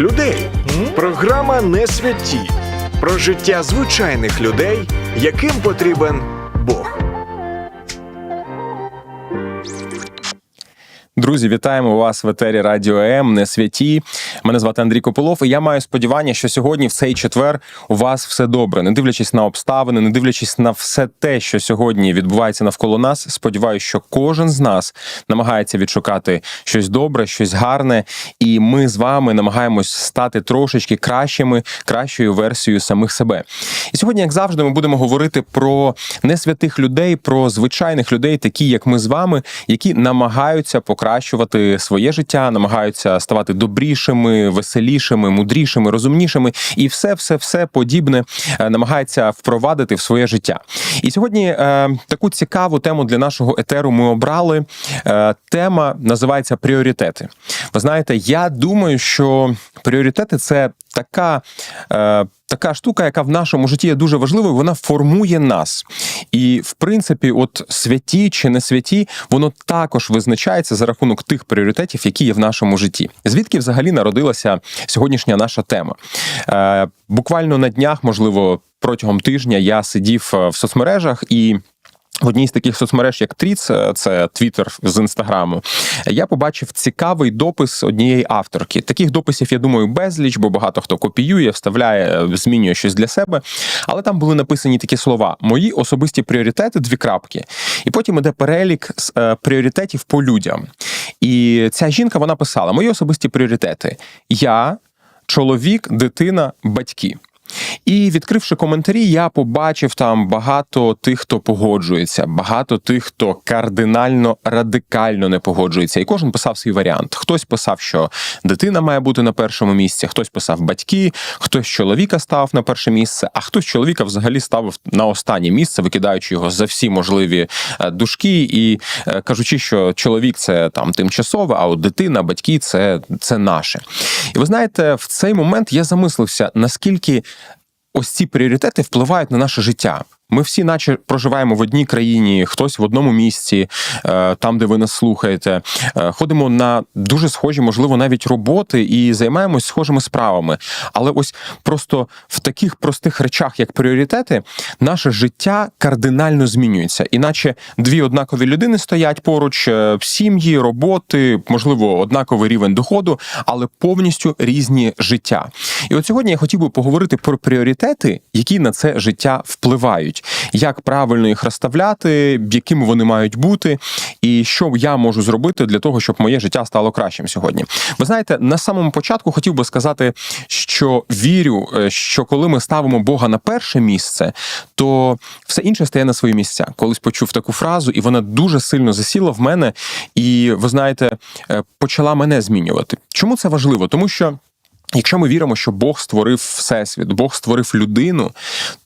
людей. Програма не святі про життя звичайних людей, яким потрібен Бог. Друзі, вітаємо вас в етері Радіо М. Не святі. Мене звати Андрій Копилов, і я маю сподівання, що сьогодні, в цей четвер, у вас все добре, не дивлячись на обставини, не дивлячись на все те, що сьогодні відбувається навколо нас. Сподіваюся, що кожен з нас намагається відшукати щось добре, щось гарне, і ми з вами намагаємось стати трошечки кращими, кращою версією самих себе. І сьогодні, як завжди, ми будемо говорити про несвятих людей, про звичайних людей, такі як ми з вами, які намагаються покращувати своє життя, намагаються ставати добрішими, веселішими, мудрішими, розумнішими, і все, все, все подібне е, намагається впровадити в своє життя. І сьогодні е, таку цікаву тему для нашого етеру ми обрали. Е, тема називається пріоритети. Ви знаєте, я думаю, що пріоритети це така. Е, Така штука, яка в нашому житті є дуже важливою, вона формує нас. І, в принципі, от святі чи не святі, воно також визначається за рахунок тих пріоритетів, які є в нашому житті. Звідки взагалі народилася сьогоднішня наша тема? Е, Буквально на днях, можливо, протягом тижня я сидів е, в соцмережах і. В одній з таких соцмереж, як Тріц, це Твіттер з інстаграму, я побачив цікавий допис однієї авторки. Таких дописів, я думаю, безліч, бо багато хто копіює, вставляє, змінює щось для себе. Але там були написані такі слова: мої особисті пріоритети, дві крапки. І потім іде перелік з е, пріоритетів по людям. І ця жінка вона писала: Мої особисті пріоритети: я, чоловік, дитина, батьки. І відкривши коментарі, я побачив там багато тих, хто погоджується, багато тих, хто кардинально радикально не погоджується. І кожен писав свій варіант. Хтось писав, що дитина має бути на першому місці, хтось писав батьки, хтось чоловіка став на перше місце, а хтось чоловіка взагалі ставив на останнє місце, викидаючи його за всі можливі е, дужки і е, кажучи, що чоловік це там тимчасове, а от дитина, батьки це, це наше. І ви знаєте, в цей момент я замислився, наскільки ось ці пріоритети впливають на наше життя. Ми всі, наче, проживаємо в одній країні, хтось в одному місці, е, там, де ви нас слухаєте. Е, Ходимо на дуже схожі, можливо, навіть роботи і займаємось схожими справами. Але ось просто в таких простих речах, як пріоритети, наше життя кардинально змінюється. Іначе дві однакові людини стоять поруч, е, сім'ї, роботи, можливо, однаковий рівень доходу, але повністю різні життя. І от сьогодні я хотів би поговорити про пріоритети, які на це життя впливають як правильно їх розставляти, якими вони мають бути, і що я можу зробити для того, щоб моє життя стало кращим сьогодні. Ви знаєте, на самому початку хотів би сказати, що вірю, е, що коли ми ставимо Бога на перше місце, то все інше стає на свої місця. Колись почув таку фразу, і вона дуже сильно засіла в мене, і ви знаєте, е, почала мене змінювати. Чому це важливо? Тому що. Якщо ми віримо, що Бог створив всесвіт, Бог створив людину,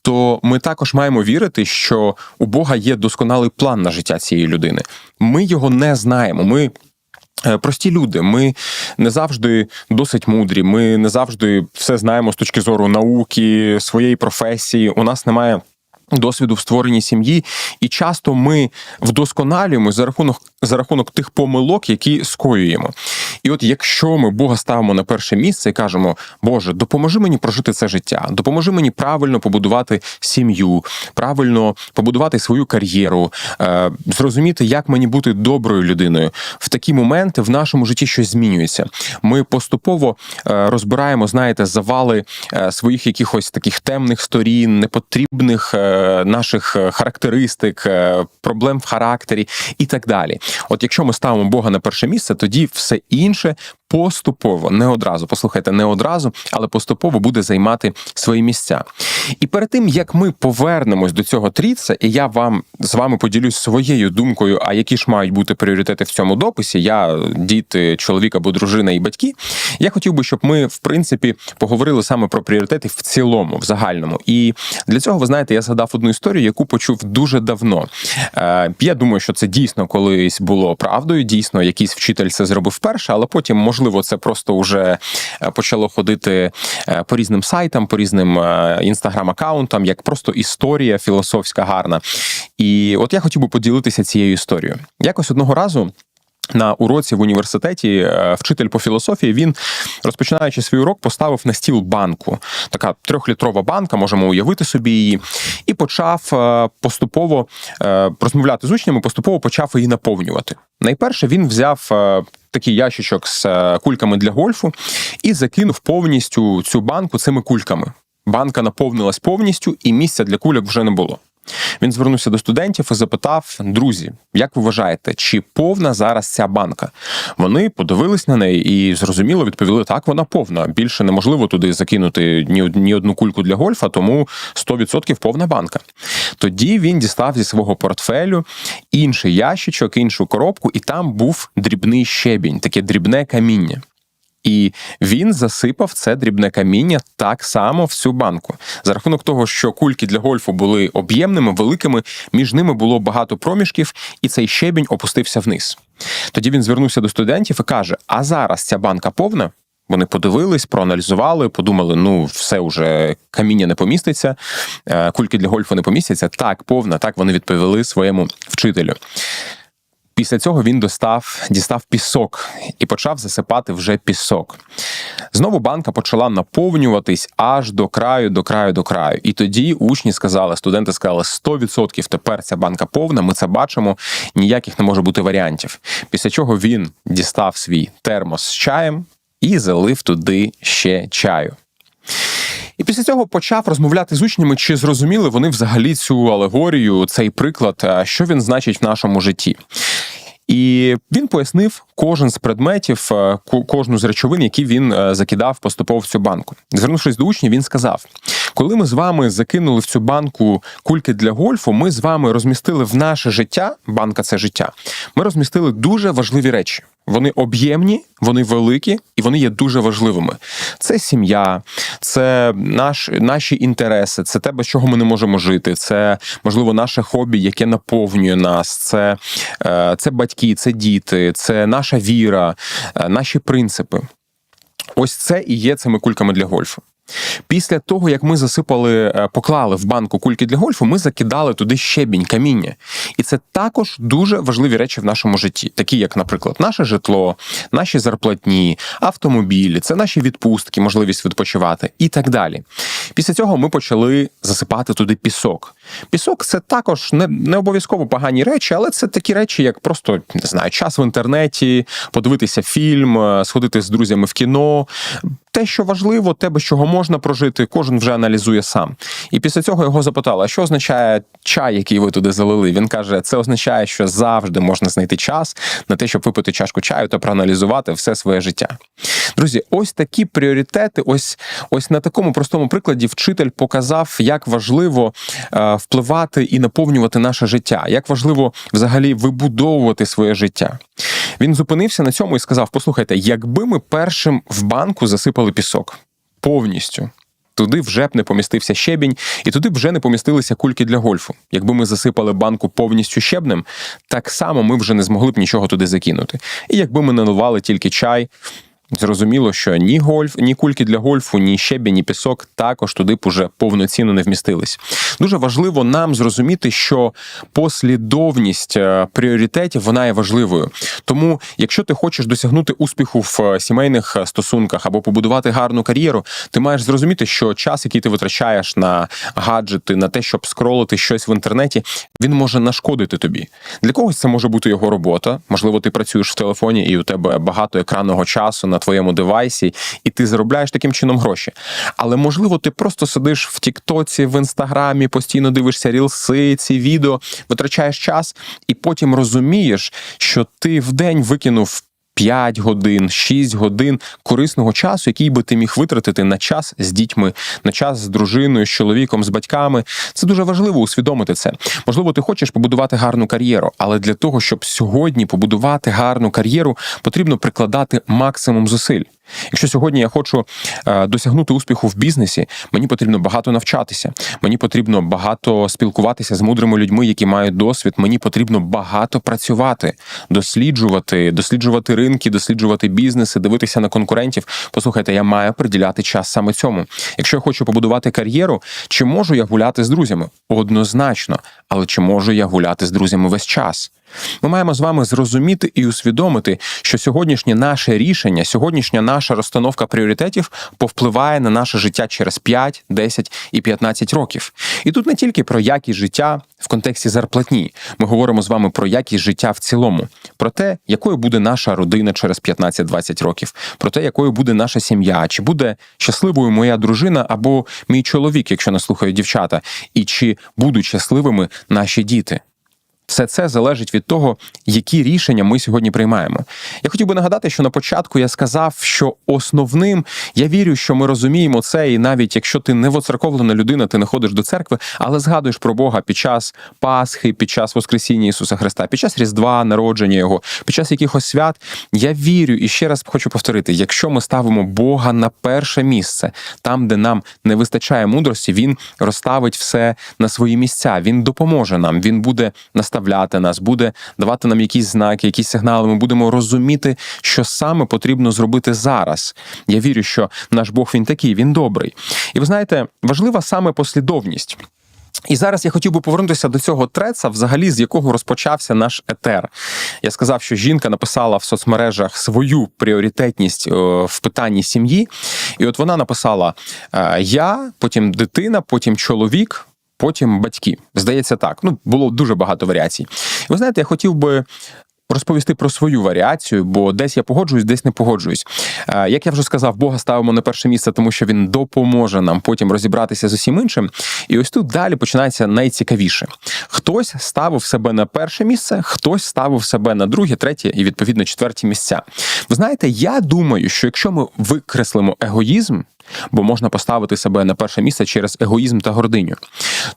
то ми також маємо вірити, що у Бога є досконалий план на життя цієї людини. Ми його не знаємо. Ми. е, Прості люди, ми не завжди досить мудрі. Ми не завжди все знаємо з точки зору науки, своєї професії. У нас немає досвіду в створенні сім'ї, і часто ми вдосконалюємо за рахунок за рахунок тих помилок, які скоюємо. І от якщо ми Бога ставимо на перше місце і кажемо, Боже, допоможи мені прожити це життя, допоможи мені правильно побудувати сім'ю, правильно побудувати свою кар'єру, е, зрозуміти, як мені бути доброю людиною. В такі моменти в нашому житті щось змінюється. Ми поступово е, розбираємо, знаєте, завали е, своїх якихось таких темних сторін, непотрібних наших характеристик, проблем в характері і так далі. От якщо ми ставимо Бога на перше місце, тоді все інше поступово, не одразу, послухайте, не одразу, але поступово буде займати свої місця. І перед тим як ми повернемось до цього тріца, і я вам з вами поділюсь своєю думкою, а які ж мають бути пріоритети в цьому дописі, я діти, чоловік або дружина і батьки. Я хотів би, щоб ми, в принципі, поговорили саме про пріоритети в цілому, в загальному. І для цього, ви знаєте, я згадав одну історію, яку почув дуже давно. Е, Я думаю, що це дійсно колись було правдою. Дійсно, якийсь вчитель це зробив вперше, але потім, можливо, це просто вже е, почало ходити е, по різним сайтам, по різним інстаграм-аккаунтам, як просто історія філософська гарна. І от я хотів би поділитися цією історією. Якось одного разу. На уроці в університеті е, вчитель по філософії він, розпочинаючи свій урок, поставив на стіл банку. Така трьохлітрова банка, можемо уявити собі її, і почав е, поступово е, розмовляти з учнями, поступово почав її наповнювати. Найперше він взяв е, такий ящичок з е, кульками для гольфу і закинув повністю цю банку цими кульками. Банка наповнилась повністю, і місця для кульок вже не було. Він звернувся до студентів і запитав: друзі, як ви вважаєте, чи повна зараз ця банка? Вони подивились на неї і зрозуміло відповіли: так, вона повна. Більше неможливо туди закинути ні, одну кульку для гольфа, тому 100% повна банка. Тоді він дістав зі свого портфелю інший ящичок, іншу коробку, і там був дрібний щебінь, таке дрібне каміння. І він засипав це дрібне каміння так само в цю банку. За рахунок того, що кульки для гольфу були об'ємними, великими, між ними було багато проміжків, і цей щебінь опустився вниз. Тоді він звернувся до студентів і каже: А зараз ця банка повна. Вони подивились, проаналізували, подумали: ну, все уже каміння не поміститься, е, кульки для гольфу не помістяться. Так, повна, так вони відповіли своєму вчителю. Після цього він достав, дістав пісок і почав засипати вже пісок. Знову банка почала наповнюватись аж до краю, до краю, до краю. І тоді учні сказали, студенти сказали, 100% тепер ця банка повна, ми це бачимо, ніяких не може бути варіантів. Після чого він дістав свій термос з чаєм і залив туди ще чаю. І після цього почав розмовляти з учнями, чи зрозуміли вони взагалі цю алегорію, цей приклад, е, що він значить в нашому житті. І він пояснив кожен з предметів, е, кожну з речовин, які він е, закидав поступово в цю банку. Звернувшись до учнів, він сказав: коли ми з вами закинули в цю банку кульки для гольфу, ми з вами розмістили в наше життя, банка це життя. Ми розмістили дуже важливі речі. Вони об'ємні, вони великі і вони є дуже важливими. Це сім'я, це наш, наші інтереси, це те, без чого ми не можемо жити. Це можливо наше хобі, яке наповнює нас. Це, е, це батьки, це діти, це наша віра, е, наші принципи. Ось це і є цими кульками для гольфу. Після того, як ми засипали, е, поклали в банку кульки для гольфу, ми закидали туди щебінь, каміння. І це також дуже важливі речі в нашому житті, такі як, наприклад, наше житло, наші зарплатні, автомобілі, це наші відпустки, можливість відпочивати і так далі. Після цього ми почали засипати туди пісок. Пісок це також не, не обов'язково погані речі, але це такі речі, як просто не знаю, час в інтернеті, подивитися фільм, е, сходити з друзями в кіно. Те, що важливо, те, без чого можна прожити, кожен вже аналізує сам. І після цього його запитали: що означає чай, який ви туди залили? Він каже: це означає, що завжди можна знайти час на те, щоб випити чашку чаю та проаналізувати все своє життя. Друзі, ось такі пріоритети, ось ось на такому простому прикладі вчитель показав, як важливо е, впливати і наповнювати наше життя, як важливо взагалі вибудовувати своє життя. Він зупинився на цьому і сказав: Послухайте, якби ми першим в банку засипали пісок повністю. Туди вже б не помістився щебінь, і туди б вже не помістилися кульки для гольфу. Якби ми засипали банку повністю щебнем, так само ми вже не змогли б нічого туди закинути. І якби ми наливали тільки чай, зрозуміло, що ні гольф, ні кульки для гольфу, ні щебінь, ні пісок також туди б уже повноцінно не вмістились. Дуже важливо нам зрозуміти, що послідовність е, пріоритетів вона є важливою. Тому, якщо ти хочеш досягнути успіху в е, сімейних е, стосунках або побудувати гарну кар'єру, ти маєш зрозуміти, що час, який ти витрачаєш на гаджети, на те, щоб скролити щось в інтернеті, він може нашкодити тобі. Для когось це може бути його робота. Можливо, ти працюєш в телефоні, і у тебе багато екранного часу на твоєму девайсі, і ти заробляєш таким чином гроші. Але можливо, ти просто сидиш в Тіктоці, в інстаграмі, постійно дивишся рілси, ці відео, витрачаєш час, і потім розумієш, що ти в день викинув. 5 годин, 6 годин корисного часу, який би ти міг витратити на час з дітьми, на час з дружиною, з чоловіком, з батьками. Це дуже важливо усвідомити це. Можливо, ти хочеш побудувати гарну кар'єру, але для того, щоб сьогодні побудувати гарну кар'єру, потрібно прикладати максимум зусиль. Якщо сьогодні я хочу е, досягнути успіху в бізнесі, мені потрібно багато навчатися. Мені потрібно багато спілкуватися з мудрими людьми, які мають досвід. Мені потрібно багато працювати, досліджувати, досліджувати ринки, досліджувати бізнеси, дивитися на конкурентів. Послухайте, я маю приділяти час саме цьому. Якщо я хочу побудувати кар'єру, чи можу я гуляти з друзями? Однозначно, але чи можу я гуляти з друзями весь час? Ми маємо з вами зрозуміти і усвідомити, що сьогоднішнє наше рішення, сьогоднішня наша розстановка пріоритетів повпливає на наше життя через 5, 10 і 15 років. І тут не тільки про якість життя в контексті зарплатні. Ми говоримо з вами про якість життя в цілому, про те, якою буде наша родина через 15-20 років, про те, якою буде наша сім'я, чи буде щасливою моя дружина або мій чоловік, якщо нас слухають дівчата, і чи будуть щасливими наші діти. Все це залежить від того, які рішення ми сьогодні приймаємо. Я хотів би нагадати, що на початку я сказав, що основним я вірю, що ми розуміємо це, і навіть якщо ти не воцерковлена людина, ти не ходиш до церкви, але згадуєш про Бога під час Пасхи, під час Воскресіння Ісуса Христа, під час Різдва, народження Його, під час якихось свят. Я вірю і ще раз хочу повторити: якщо ми ставимо Бога на перше місце, там, де нам не вистачає мудрості, Він розставить все на свої місця. Він допоможе нам, він буде наставляти нас, буде давати нам якісь знаки, якісь сигнали. Ми будемо розуміти, що саме потрібно зробити зараз. Я вірю, що наш Бог він такий, він добрий. І ви знаєте, важлива саме послідовність. І зараз я хотів би повернутися до цього треца, взагалі з якого розпочався наш етер. Я сказав, що жінка написала в соцмережах свою пріоритетність е, в питанні сім'ї, і от вона написала: е, я, потім дитина, потім чоловік. Потім батьки. Здається, так. Ну, було дуже багато варіацій. Ви знаєте, я хотів би розповісти про свою варіацію, бо десь я погоджуюсь, десь не погоджуюсь. Е, Як я вже сказав, Бога ставимо на перше місце, тому що він допоможе нам потім розібратися з усім іншим. І ось тут далі починається найцікавіше. Хтось ставив себе на перше місце, хтось ставив себе на друге, третє і відповідно четверті місця. Ви знаєте, я думаю, що якщо ми викреслимо егоїзм. Бо можна поставити себе на перше місце через егоїзм та гординю.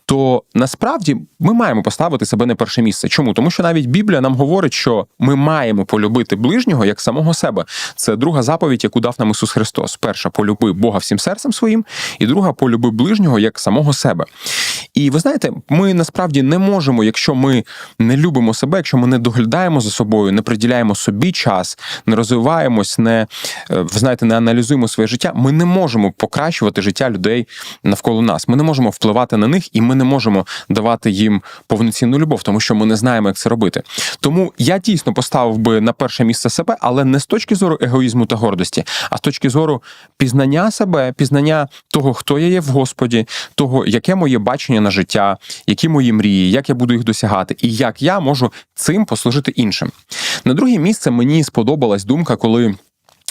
То насправді ми маємо поставити себе на перше місце. Чому? Тому що навіть Біблія нам говорить, що ми маємо полюбити ближнього як самого себе. Це друга заповідь, яку дав нам Ісус Христос. Перша полюби Бога всім серцем своїм, і друга полюби ближнього як самого себе. І ви знаєте, ми насправді не можемо, якщо ми не любимо себе, якщо ми не доглядаємо за собою, не приділяємо собі час, не розвиваємось, не е, ви знаєте, не аналізуємо своє життя. Ми не можемо покращувати життя людей навколо нас. Ми не можемо впливати на них, і ми не можемо давати їм повноцінну любов, тому що ми не знаємо, як це робити. Тому я дійсно поставив би на перше місце себе, але не з точки зору егоїзму та гордості, а з точки зору пізнання себе, пізнання того, хто я є в Господі, того, яке моє бачення на життя, які мої мрії, як я буду їх досягати, і як я можу цим послужити іншим. На друге місце мені сподобалась думка, коли.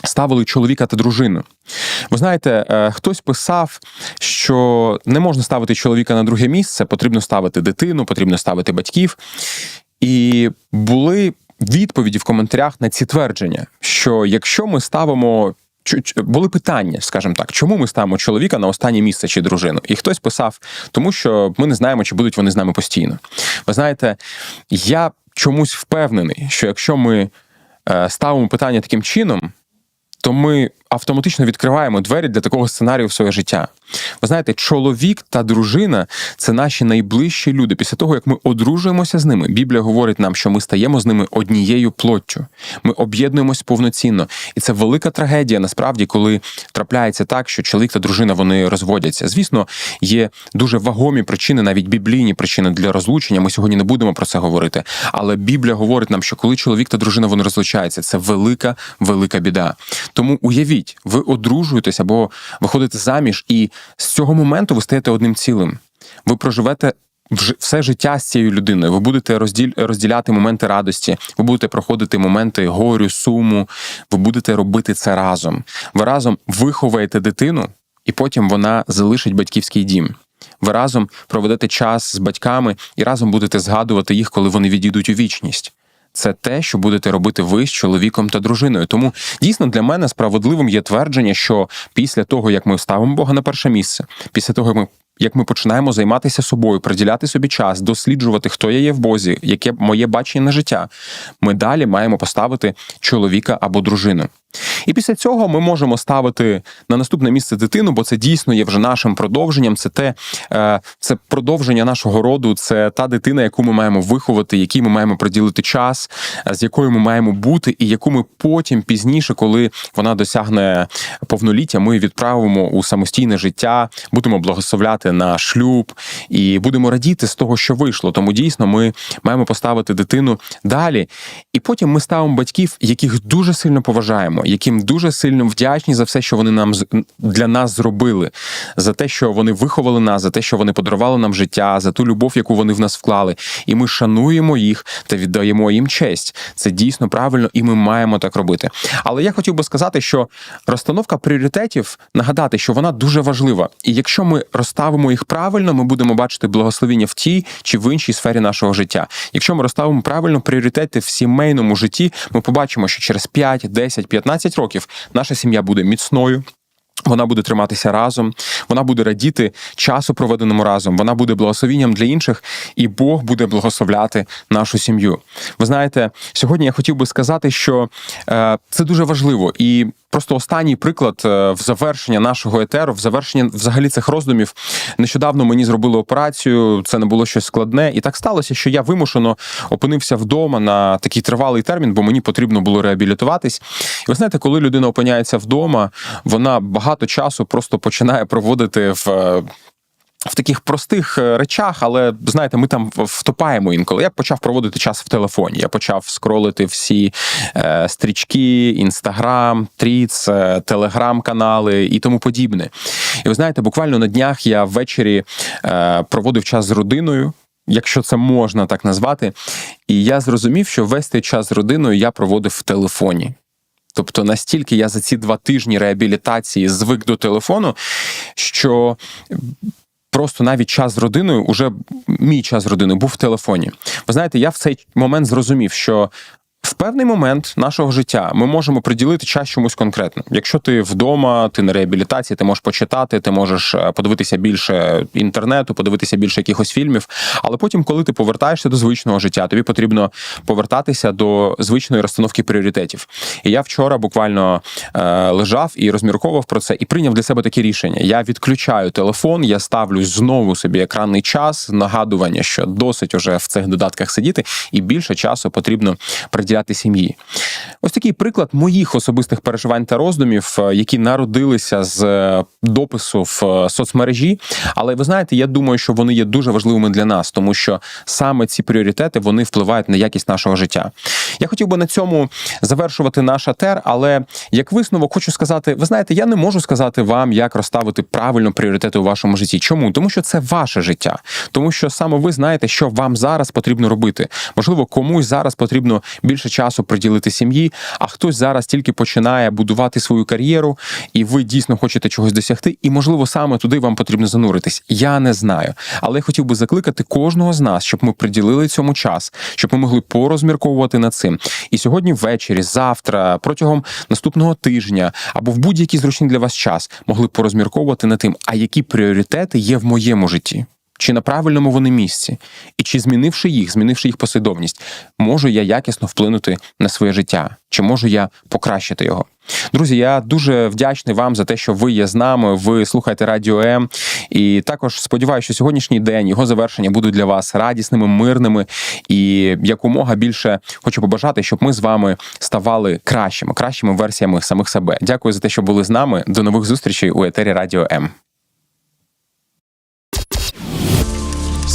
Ставили чоловіка та дружину. Ви знаєте, е, хтось писав, що не можна ставити чоловіка на друге місце, потрібно ставити дитину, потрібно ставити батьків. І були відповіді в коментарях на ці твердження, що якщо ми ставимо. Були питання, скажімо так, чому ми ставимо чоловіка на останнє місце чи дружину? І хтось писав, тому що ми не знаємо, чи будуть вони з нами постійно. Ви знаєте, я чомусь впевнений, що якщо ми е, ставимо питання таким чином, то ми автоматично відкриваємо двері для такого сценарію в своє життя. Ви знаєте, чоловік та дружина це наші найближчі люди. Після того, як ми одружуємося з ними, Біблія говорить нам, що ми стаємо з ними однією плоттю. Ми об'єднуємось повноцінно. І це велика трагедія, насправді, коли трапляється так, що чоловік та дружина вони розводяться. Звісно, є дуже вагомі причини, навіть біблійні причини для розлучення. Ми сьогодні не будемо про це говорити. Але Біблія говорить нам, що коли чоловік та дружина вони розлучаються, це велика, велика біда. Тому уявіть, ви одружуєтесь або виходите заміж, і з цього моменту ви стаєте одним цілим. Ви проживете все життя з цією людиною. Ви будете розділ, розділяти моменти радості, ви будете проходити моменти горю, суму. Ви будете робити це разом. Ви разом виховаєте дитину, і потім вона залишить батьківський дім. Ви разом проведете час з батьками і разом будете згадувати їх, коли вони відійдуть у вічність. Це те, що будете робити ви з чоловіком та дружиною. Тому дійсно для мене справедливим є твердження, що після того, як ми ставимо Бога на перше місце, після того, як ми. Як ми починаємо займатися собою, приділяти собі час, досліджувати, хто я є в Бозі, яке моє бачення на життя, ми далі маємо поставити чоловіка або дружину. І після цього ми можемо ставити на наступне місце дитину, бо це дійсно є вже нашим продовженням. Це те, е, це продовження нашого роду, це та дитина, яку ми маємо виховати, якій ми маємо приділити час, з якою ми маємо бути, і яку ми потім пізніше, коли вона досягне повноліття, ми відправимо у самостійне життя, будемо благословляти на шлюб і будемо радіти з того, що вийшло. Тому дійсно ми маємо поставити дитину далі. І потім ми ставимо батьків, яких дуже сильно поважаємо, яким дуже сильно вдячні за все, що вони нам для нас зробили, за те, що вони виховали нас, за те, що вони подарували нам життя, за ту любов, яку вони в нас вклали. І ми шануємо їх та віддаємо їм честь. Це дійсно правильно, і ми маємо так робити. Але я хотів би сказати, що розстановка пріоритетів нагадати, що вона дуже важлива. І якщо ми розставимо їх правильно, ми будемо бачити благословіння в тій чи в іншій сфері нашого життя. Якщо ми розставимо правильно пріоритети в сімейному житті, ми побачимо, що через 5, 10, 15 років наша сім'я буде міцною. Вона буде триматися разом, вона буде радіти часу, проведеному разом, вона буде благословінням для інших, і Бог буде благословляти нашу сім'ю. Ви знаєте, сьогодні я хотів би сказати, що е, це дуже важливо і. Просто останній приклад е, в завершення нашого етеру, в завершення взагалі цих роздумів. Нещодавно мені зробили операцію, це не було щось складне, і так сталося, що я вимушено опинився вдома на такий тривалий термін, бо мені потрібно було реабілітуватись. І ви знаєте, коли людина опиняється вдома, вона багато часу просто починає проводити в. В таких простих е, речах, але знаєте, ми там втопаємо інколи. Я почав проводити час в телефоні. Я почав скролити всі е, стрічки, інстаграм, тріц, телеграм-канали і тому подібне. І ви знаєте, буквально на днях я ввечері е, проводив час з родиною. Якщо це можна так назвати, і я зрозумів, що весь цей час з родиною я проводив в телефоні. Тобто настільки я за ці два тижні реабілітації звик до телефону, що просто навіть час з родиною, уже мій час з родиною був в телефоні. Ви знаєте, я в цей момент зрозумів, що. В певний момент нашого життя ми можемо приділити час чомусь конкретно. Якщо ти вдома, ти на реабілітації, ти можеш почитати, ти можеш е, подивитися більше інтернету, подивитися більше якихось фільмів. Але потім, коли ти повертаєшся до звичного життя, тобі потрібно повертатися до звичної розстановки пріоритетів. І я вчора буквально е, лежав і розмірковував про це і прийняв для себе таке рішення. Я відключаю телефон, я ставлю знову собі екранний час, нагадування, що досить уже в цих додатках сидіти, і більше часу потрібно приділяти сім'ї. Ось такий приклад моїх особистих переживань та роздумів, е, які народилися з е, допису в е, соцмережі. Але ви знаєте, я думаю, що вони є дуже важливими для нас, тому що саме ці пріоритети вони впливають на якість нашого життя. Я хотів би на цьому завершувати наш атер, але як висновок хочу сказати: ви знаєте, я не можу сказати вам, як розставити правильно пріоритети у вашому житті. Чому? Тому що це ваше життя, тому що саме ви знаєте, що вам зараз потрібно робити. Можливо, комусь зараз потрібно більше часу приділити сім'ї, а хтось зараз тільки починає будувати свою кар'єру, і ви дійсно хочете чогось досягти, і можливо саме туди вам потрібно зануритись. Я не знаю, але я хотів би закликати кожного з нас, щоб ми приділили цьому час, щоб ми могли порозмірковувати над цим. І сьогодні ввечері, завтра, протягом наступного тижня або в будь-який зручний для вас час могли порозмірковувати над тим, а які пріоритети є в моєму житті. Чи на правильному вони місці, і чи змінивши їх, змінивши їх послідовність, можу я якісно вплинути на своє життя, чи можу я покращити його? Друзі, я дуже вдячний вам за те, що ви є з нами. Ви слухаєте Радіо М. І також сподіваюся, що сьогоднішній день його завершення будуть для вас радісними, мирними і якомога більше хочу побажати, щоб ми з вами ставали кращими, кращими версіями самих себе. Дякую за те, що були з нами. До нових зустрічей у етері Радіо М.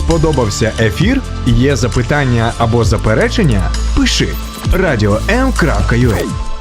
Сподобався ефір? Є запитання або заперечення? Пиши радіом.ua